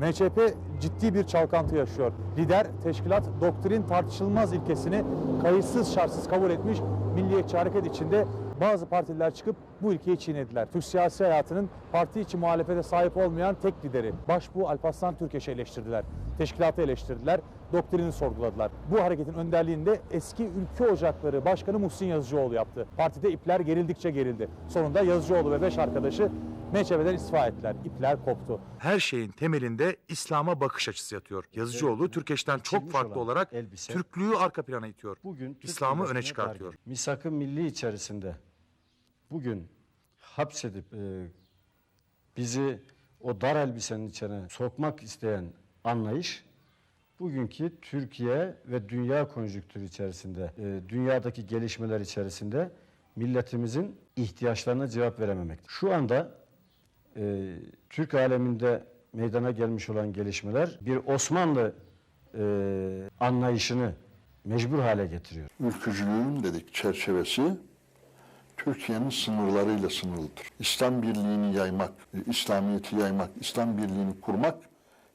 MHP ciddi bir çalkantı yaşıyor. Lider teşkilat doktrin tartışılmaz ilkesini kayıtsız şartsız kabul etmiş Milliyetçi Hareket içinde bazı partiler çıkıp bu ilkeyi çiğnediler. Türk siyasi hayatının parti içi muhalefete sahip olmayan tek lideri Başbuğ Alparslan Türkeş'i eleştirdiler. Teşkilatı eleştirdiler, doktrini sorguladılar. Bu hareketin önderliğini de eski Ülke Ocakları Başkanı Muhsin Yazıcıoğlu yaptı. Partide ipler gerildikçe gerildi. Sonunda Yazıcıoğlu ve beş arkadaşı MHP'den istifa ettiler. İpler koptu. Her şeyin temelinde İslam'a bakış açısı yatıyor. Yazıcıoğlu Türkeş'ten çok farklı olarak elbise- Türklüğü arka plana itiyor. Bugün İslam'ı öne çıkartıyor. dargın. Misak-ı milli içerisinde bugün hapsedip e, bizi o dar elbisenin içine sokmak isteyen anlayış bugünkü Türkiye ve dünya konjonktürü içerisinde, e, dünyadaki gelişmeler içerisinde milletimizin ihtiyaçlarına cevap verememektir. Şu anda e, Türk aleminde meydana gelmiş olan gelişmeler bir Osmanlı e, anlayışını mecbur hale getiriyor. ülkücülüğün dedik çerçevesi Türkiye'nin sınırlarıyla sınırlıdır. İslam birliğini yaymak, e, İslamiyet'i yaymak, İslam birliğini kurmak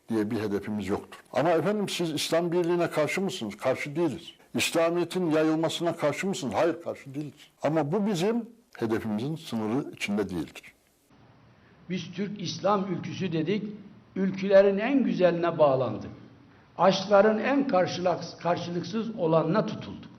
diye bir hedefimiz yoktur. Ama efendim siz İslam birliğine karşı mısınız? Karşı değiliz. İslamiyet'in yayılmasına karşı mısınız? Hayır karşı değiliz. Ama bu bizim hedefimizin sınırı içinde değildir. Biz Türk İslam ülküsü dedik, ülkülerin en güzeline bağlandık. Aşkların en karşılık- karşılıksız olanına tutulduk.